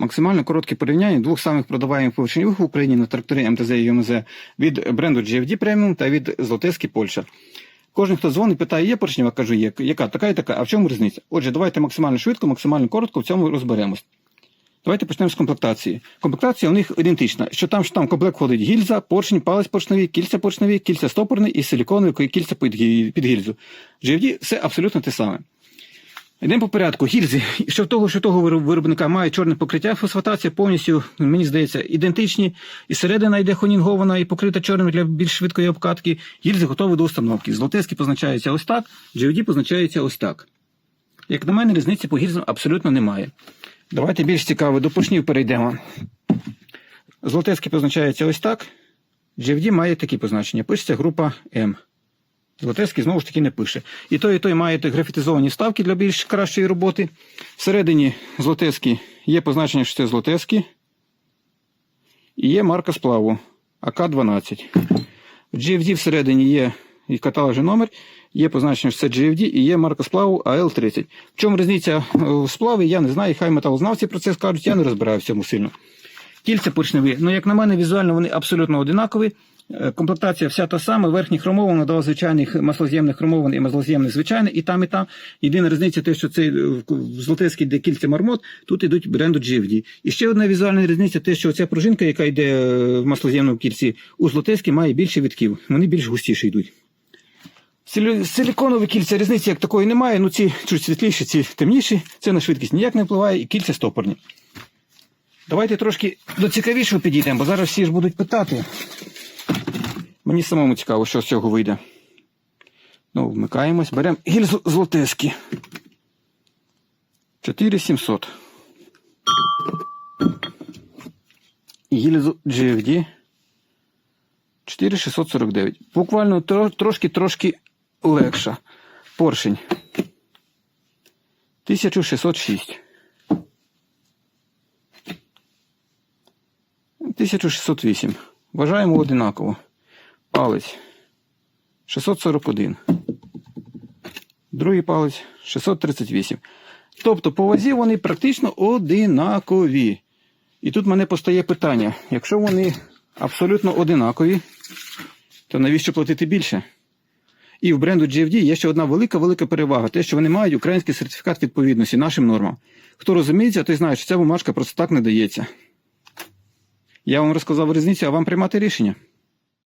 Максимально коротке порівняння двох самих продаваємих поршневих в Україні на тракторі МТЗ і ЮМЗ від бренду GFD Premium та від Злотески Польща. Кожен, хто дзвонить, питає, є поршнева, кажу, є. Яка? Така і така. А в чому різниця? Отже, давайте максимально швидко, максимально коротко в цьому розберемось. Давайте почнемо з комплектації. Комплектація у них ідентична. Що там, що там комплект входить гільза, поршень, палець поршневий, кільця поршневі, кільця стопорний і силіконові кільця під гільзу. GFD все абсолютно те саме. Йдемо по порядку. Гільзи, що того, що того виробника має чорне покриття, фосфатація повністю, мені здається, ідентичні. І середина йде хонінгована і покрита чорним для більш швидкої обкатки. Гільзи готові до установки. Злотецькі позначаються ось так, GFD позначається ось так. Як на мене, різниці по гільзам абсолютно немає. Давайте більш цікаво, до поршнів перейдемо. Злотецький позначається ось так. GFD має такі позначення. Пишеться група М. Злотецький знову ж таки не пише. І той, і той маєте графітизовані вставки для більш кращої роботи. Всередині Злотецький є позначення, що це Злотецький. І є марка сплаву АК-12. В GFD всередині є і каталожний номер, є позначення, що це GFD і є марка сплаву АЛ-30. В чому різниця е, в сплаві, я не знаю, хай металознавці про це скажуть, я не розбираю в цьому сильно. Кільця поршневі. Ну, як на мене, візуально вони абсолютно одинакові. Е, Комплектація вся та сама, верхній хромована до звичайних маслоз'ємних хромований і маслоз'ємних звичайний, і там, і там. Єдина різниця те, що цей е, Золотецький, де кільця мармот, тут ідуть бренду GFD. І ще одна візуальна різниця, те, що ця пружинка, яка йде е, в маслоз'ємному кільці, у Золотецькій має більше відків. Вони більш густіші йдуть. Силі- Силіконові кільця різниці як такої немає. Ну ці чуть світліші, ці темніші. Це на швидкість ніяк не впливає, і кільця стопорні. Давайте трошки до цікавішого підійдемо, бо зараз всі ж будуть питати. Мені самому цікаво, що з цього вийде. Ну, вмикаємось, беремо гільзу злотески. 4700. І гільзу GFD 4649. Буквально трошки-трошки легша. Поршень. 1606. 1608. Вважаємо одинаково. Палець 641. Другий палець 638. Тобто по вазі вони практично одинакові. І тут мене постає питання: якщо вони абсолютно одинакові, то навіщо платити більше? І в бренду GFD є ще одна велика-велика перевага: те, що вони мають український сертифікат відповідності нашим нормам. Хто розуміється, той знає, що ця бумажка просто так не дається. Я вам розказав різницю, а вам приймати рішення.